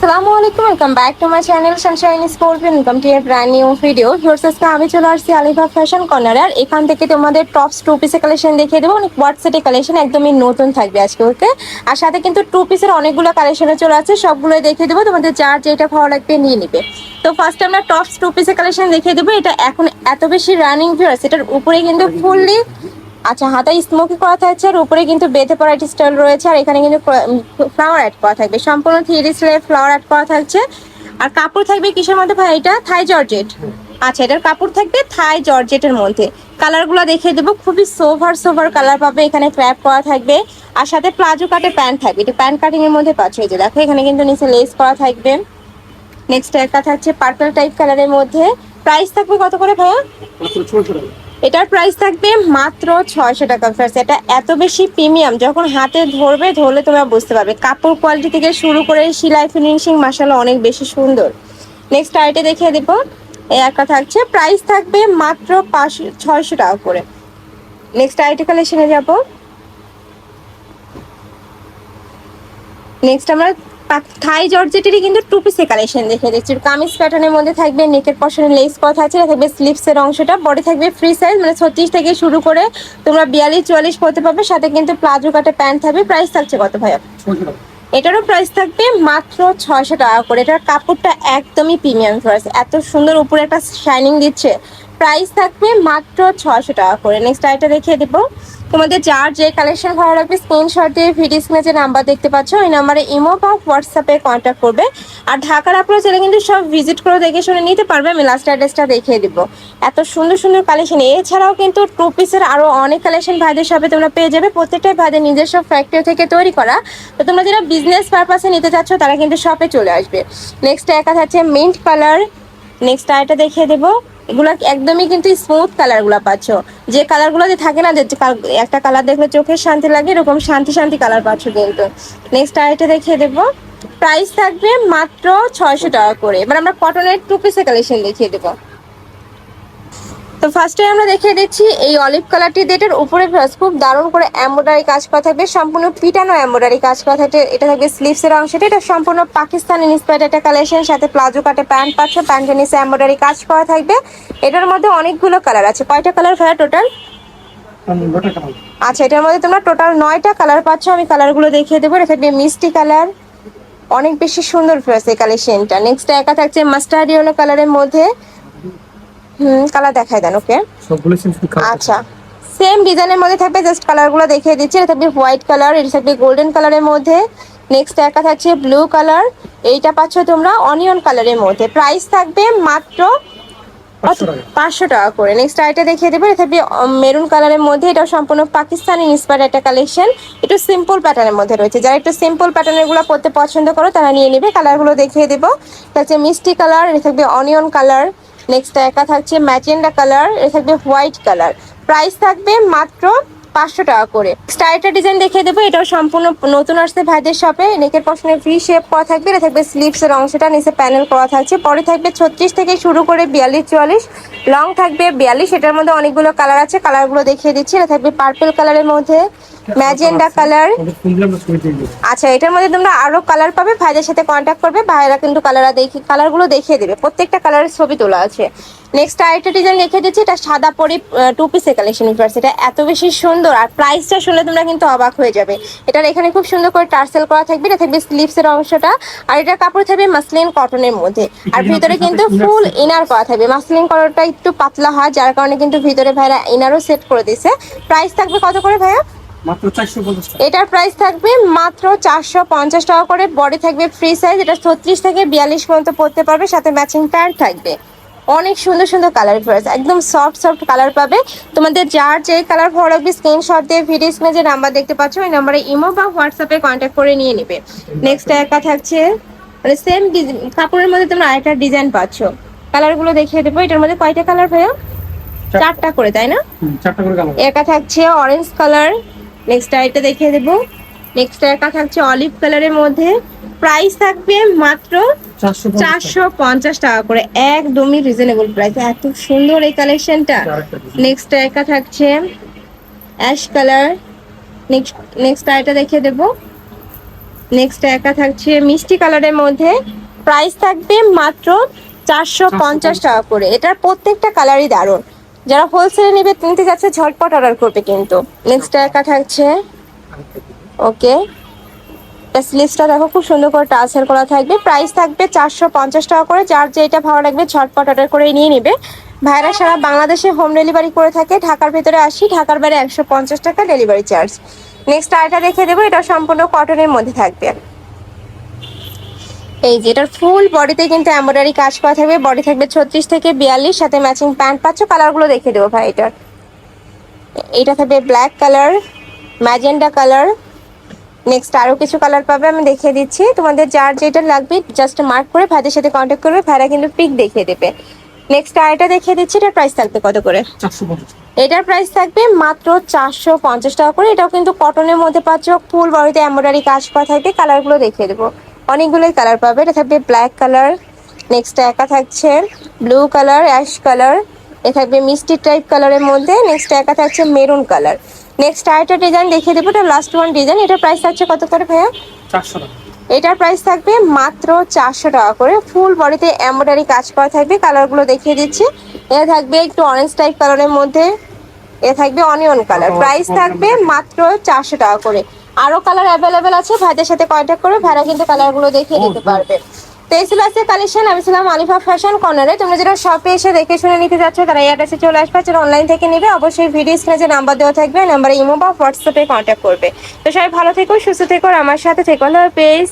আসসালামু আলাইকুম welcome back to my channel Sunshine Sport welcome to a brand new video viewers আজকে আমি চলে আসছি আলিফা ফ্যাশন কর্নারে আর এখান থেকে তোমাদের টপস টু পিসের কালেকশন দেখিয়ে দেবো। অনেক হোয়াটসঅ্যাপে কালেকশন একদমই নতুন থাকবে আজকে ওকে। আর সাথে কিন্তু টু পিসের অনেকগুলো কালেকশনে চলে আছে সবগুলোই দেখিয়ে দেবো। তোমাদের যার যেটা ভালো লাগবে নিয়ে নিবে। তো ফার্স্ট আমরা টপস টু পিসের কালেকশন দেখিয়ে দেবো। এটা এখন এত বেশি রানিং ভিউয়ার্স এটার উপরে কিন্তু ফুললি আচ্ছা হাতায় স্মোকি করা থাকছে আর উপরে কিন্তু বেঁধে পড়া একটি স্টাইল রয়েছে আর এখানে কিন্তু ফ্লাওয়ার অ্যাড করা থাকবে। সম্পূর্ণ থ্রি স্টাইলে ফ্লাওয়ার অ্যাড করা থাকছে। আর কাপড় থাকবে কিসের মধ্যে ভাই? এটা থাই জর্জেট আচ্ছা এটার কাপড় থাকবে থাই জর্জেটের মধ্যে। কালারগুলো দেখিয়ে দেবো। খুবই সোভার সোভার কালার পাবে। এখানে ক্র্যাপ করা থাকবে। আর সাথে প্লাজো কাটে প্যান্ট থাকবে। এটা প্যান্ট কাটিং এর মধ্যে পাচ্ছে। এই যে দেখো, এখানে কিন্তু নিচে লেস করা থাকবে। নেক্সট একটা থাকছে পার্পল টাইপ কালারের মধ্যে। প্রাইস থাকবে কত করে ভাইয়া? এটার প্রাইস থাকবে মাত্র ছয়শো টাকা ফ্রেন্ডস এটা এত বেশি প্রিমিয়াম যখন হাতে ধরবে ধরলে তোমরা বুঝতে পারবে। কাপড় কোয়ালিটি থেকে শুরু করে সিলাই ফিনিশিং মাসালা অনেক বেশি সুন্দর। নেক্সট আইটে দেখিয়ে দেবো। এই একটা থাকছে। প্রাইস থাকবে মাত্র পাঁচশো ছয়শো টাকা করে। নেক্সট আইটে কালেকশনে যাব। নেক্সট আমরা থাই জর্জেটেরই কিন্তু টু পিসে কালেকশন দেখে দিচ্ছি। কামিজ প্যাটার্নের মধ্যে থাকবে নেকের পশনে লেস করা আছে থাকবে স্লিপসের অংশটা। বডি থাকবে ফ্রি সাইজ মানে ছত্রিশ থেকে শুরু করে তোমরা বিয়াল্লিশ, চুয়াল্লিশ পড়তে পারবে। সাথে কিন্তু প্লাজো কাটে প্যান্ট থাকবে। প্রাইস থাকছে কত ভাইয়া? এটারও প্রাইস থাকবে মাত্র ছয়শো টাকা করে। এটার কাপড়টা একদমই প্রিমিয়াম ফ্রাইস এত সুন্দর উপরে একটা শাইনিং দিচ্ছে। প্রাইস থাকবে মাত্র ছশো টাকা করে। নেক্সট আইটা দেখিয়ে দেবো। তোমাদের যার যে কালেকশন ভালো লাগবে স্ক্রিনশট দিয়ে ভিডিও স্ক্রিনে যে নাম্বার দেখতে পাচ্ছ, ওই নাম্বারে ইমো বা হোয়াটসঅ্যাপে কন্ট্যাক্ট করবে। আর ঢাকার আপনারা চাইলে কিন্তু সব ভিজিট করে দেখে শুনে নিতে পারবে। আমি লাস্ট অ্যাড্রেসটা দেখিয়ে দিব। এত সুন্দর সুন্দর কালেকশন এছাড়াও কিন্তু টু পিসের আরও অনেক কালেকশন ভাইদের শপে তোমরা পেয়ে যাবে। প্রত্যেকটাই ভাইদের নিজস্ব ফ্যাক্টরি থেকে তৈরি করা। তো তোমরা যারা বিজনেস পারপাসে নিতে চাচ্ছ, তারা কিন্তু শপে চলে আসবে। নেক্সট একা থাকছে মিন্ট কালার নেক্সট আরেকটা দেখিয়ে দেবো। এগুলো একদমই কিন্তু স্মুথ কালারগুলা পাচ্ছ। যে কালারগুলো যে থাকে না, যে একটা কালার দেখলে চোখের শান্তি লাগে, এরকম শান্তি শান্তি কালার পাচ্ছ কিন্তু। নেক্সট আরেকটা দেখিয়ে দেবো। প্রাইস থাকবে মাত্র ছয়শো টাকা করে। এবার আমরা কটনের টু পিসের কালেকশন দেখিয়ে দেবো। তো ফার্স্টে আমরা দেখিয়ে দিচ্ছি এই অলিভ কালারটি এটার উপরে খুব দারুণ করে এমব্রয়ডারি কাজ করা থাকবে সম্পূর্ণ পিটানো এমব্রয়ডারি কাজ করা থাকবে এটা থাকবে স্লিভসের অংশটা এটা সম্পূর্ণ পাকিস্তানি ইন্সপায়ার্ড একটা কালেকশন সাথে প্লাজো কাটে প্যান্ট পাচ্ছ প্যান্টের নিচে এমব্রয়ডারি কাজ করা থাকবে। এটার মধ্যে অনেকগুলো কালার আছে। কয়টা কালার ভাইয়া টোটাল আচ্ছা এটার মধ্যে তোমরা টোটাল নয়টা কালার পাচ্ছ আমি কালারগুলো দেখিয়ে দেবো। এটা থাকবে মিষ্টি কালার অনেক বেশি সুন্দর ফ্রেস এই কালেকশনটা নেক্সট একা থাকছে মাস্টার্ড ইয়েলো কালারের মধ্যে। হুম কালার দেখায় দেন ওকে সবগুলো আচ্ছা। সেম ডিজাইনের মধ্যে থাকবে জাস্ট কালারগুলো দেখিয়ে দিচ্ছি। এটা থাকবে হোয়াইট কালার এটা থাকবে গোল্ডেন কালারের মধ্যে। নেক্সট একটা থাকছে ব্লু কালার এইটা পাচ্ছ তোমরা অনিয়ন কালারের মধ্যে। প্রাইস থাকবে মাত্র পাঁচশো টাকা। করে। নেক্সট আইটা দেখিয়ে দেবো। এটা মেরুন কালারের মধ্যে। এটা সম্পূর্ণ পাকিস্তানি ইন্সপায়ার একটা কালেকশন একটু সিম্পল প্যাটার্নের মধ্যে রয়েছে। যারা একটু সিম্পল প্যাটার্নেরগুলো পড়তে পছন্দ করো তারা নিয়ে নেবে। কালারগুলো দেখিয়ে দেবো। এটা হচ্ছে মিষ্টি কালার এটা থাকবে অনিয়ন কালার নেক্সট একা থাকছে ম্যাজেন্ডা কালার এটা থাকবে হোয়াইট কালার প্রাইস থাকবে মাত্র পাঁচশো টাকা করে। স্টাইলটা ডিজাইন দেখিয়ে দেবো, এটাও সম্পূর্ণ নতুন আসছে ভাইদের শপে নেকের পশনে ফ্রি শেপ করা থাকবে, এটা থাকবে স্লিভসের অংশটা, নিচে প্যানেল করা থাকছে। পরে থাকবে ছত্রিশ থেকে শুরু করে বিয়াল্লিশ, চুয়াল্লিশ। লং থাকবে বিয়াল্লিশ, এটার মধ্যে অনেকগুলো কালার আছে কালারগুলো দেখিয়ে দিচ্ছি। এটা থাকবে পার্পেল কালারের মধ্যে। Magenta colour. আচ্ছা এটার মধ্যে তোমরা আরও কালার পাবে ভাইদের সাথে কন্ট্যাক্ট করবে ভাইরা কিন্তু কালার দেখি কালারগুলো দেখিয়ে দেবে। প্রত্যেকটা কালারের ছবি তোলা আছে। নেক্সট আরেকটা ডিজাইন লিখে দিচ্ছি এটা সাদা পরি টু পিসের কালেকশন এটা এত বেশি সুন্দর আর প্রাইসটা শুনলে তোমরা কিন্তু অবাক হয়ে যাবে। এটার এখানে খুব সুন্দর করে টার্সেল করা থাকবে এটা থাকবে স্লিভসের অংশটা আর এটা কাপড় থাকবে মাসলিন কটনের মধ্যে। আর ভিতরে কিন্তু ফুল ইনার করা থাকবে। মাসলিন কটনটা একটু পাতলা হয় যার কারণে কিন্তু ভিতরে ভাইরা ইনারও সেট করে দিছে প্রাইস থাকবে কত করে ভাইয়া? এটার প্রাইস থাকবে মাত্র চারশো পঞ্চাশ টাকা করে। বডি থাকবে ফ্রি সাইজ এটা ছত্রিশ থেকে বিয়াল্লিশ পর্যন্ত পড়তে পারবে। সাথে ম্যাচিং প্যান্ট থাকবে। অনেক সুন্দর সুন্দর কালার ফ্রেস একদম সফট সফট কালার পাবে। তোমাদের যার যে কালার ভালো লাগবে স্ক্রিনশট দিয়ে ভিডিও স্ক্রিনে যে নাম্বার দেখতে পাচ্ছ ওই নাম্বারে ইমো বা হোয়াটসঅ্যাপে কন্ট্যাক্ট করে নিয়ে নেবে। নেক্সট একা থাকছে মানে সেম কাপড়ের মধ্যে তোমরা আরেকটা ডিজাইন পাচ্ছ। কালারগুলো দেখিয়ে দেবো। এটার মধ্যে কয়টা কালার ভাইয়া? চার- চারটা করে তাই না? একা থাকছে অরেঞ্জ কালার নেক্সট আইটা দেখিয়ে দেবো। নেক্সট একা থাকছে অলিভ কালারের মধ্যে। প্রাইস থাকবে মাত্র চারশো পঞ্চাশ টাকা। করে। একদমই রিজনেবল প্রাইস এত সুন্দর এই কালেকশনটা নেক্সট একা থাকছে অ্যাশ কালার নেক্সট নেক্সট আইটা দেখিয়ে দেবো। নেক্সট একা থাকছে মিষ্টি কালারের মধ্যে। প্রাইস থাকবে মাত্র চারশো পঞ্চাশ টাকা করে। এটার প্রত্যেকটা কালারই দারুণ। যারা হোলসেলে নেবে নিতে যাচ্ছে ঝটপট অর্ডার করবে কিন্তু। নেক্সট একা থাকছে ওকে স্লিভসটা দেখো, খুব সুন্দর করে টাসেল করা থাকবে। প্রাইস থাকবে চারশো পঞ্চাশ টাকা করে। যার যেটা ভালো লাগবে, ঝটপট অর্ডার করে নিয়ে নেবে। ভাইরা সারা বাংলাদেশে হোম ডেলিভারি করে থাকে। ঢাকার ভেতরে আসি, ঢাকার বাইরে একশো পঞ্চাশ টাকা ডেলিভারি চার্জ নেক্সট আরেকটা দেখে দেবো, এটা সম্পূর্ণ কটনের মধ্যে থাকবে। এই যে এটার ফুল বডিতে কিন্তু এমব্রয়ডারি কাজ করা থাকবে। বডি থাকবে ছত্রিশ থেকে বিয়াল্লিশ সাথে ম্যাচিং প্যান্ট পাচ্ছ কালারগুলো দেখে দেবো ভাই এটার। এটা থাকবে black colour magenta colour next আরও কিছু কালার পাবে আমি দেখিয়ে দিচ্ছি। তোমাদের যার যেটা লাগবে জাস্ট মার্ক করে ভাইদের সাথে কন্ট্যাক্ট করবে ভাইরা কিন্তু পিক দেখিয়ে দেবে। নেক্সট আরেকটা দেখিয়ে দিচ্ছি এটার প্রাইস থাকবে কত করে? এটার প্রাইস থাকবে মাত্র চারশো পঞ্চাশ টাকা করে। এটাও কিন্তু কটনের মধ্যে পাচ্ছ ফুল বডিতে এমব্রয়ডারি কাজ করা থাকবে কালারগুলো দেখিয়ে দেবো। অনেকগুলোই কালার পাবে। এটা থাকবে ব্ল্যাক কালার নেক্সট একা থাকছে ব্লু কালার অ্যাশ কালার এ থাকবে মিষ্টি টাইপ কালারের মধ্যে নেক্সট একা থাকছে মেরুন কালার নেক্সট আরেকটা ডিজাইন দেখিয়ে দেবো এটা লাস্ট ওয়ান ডিজাইন এটার প্রাইস থাকছে কত করে ভাইয়া? চারশো এটার প্রাইস থাকবে মাত্র চারশো টাকা করে। ফুল বডিতে এমব্রয়ডারি কাজ করা থাকবে কালারগুলো দেখিয়ে দিচ্ছি। এটা থাকবে একটু অরেঞ্জ টাইপ কালারের মধ্যে এ থাকবে অনিয়ন কালার প্রাইস থাকবে মাত্র চারশো টাকা করে। আরও কালার অ্যাভেলেবেল আছে ভাইদের সাথে কন্ট্যাক্ট করে ভাইরা কিন্তু কালারগুলো দেখিয়ে দিতে পারবে। তো এই ছিল আজকে কালেকশন আমি ছিলাম আলিফা ফ্যাশন কর্নারে তোমরা যারা শপে এসে দেখে শুনে নিতে যাচ্ছ তারা এই অ্যাড্রেসে চলে আসবে যারা অনলাইন থেকে নেবে অবশ্যই ভিডিও স্ক্রিনে যে নাম্বার দেওয়া থাকবে নাম্বারে ইমো বা হোয়াটসঅ্যাপে কন্ট্যাক্ট করবে। তো সবাই ভালো থেকো সুস্থ থেকো আমার সাথে থেকো পেজ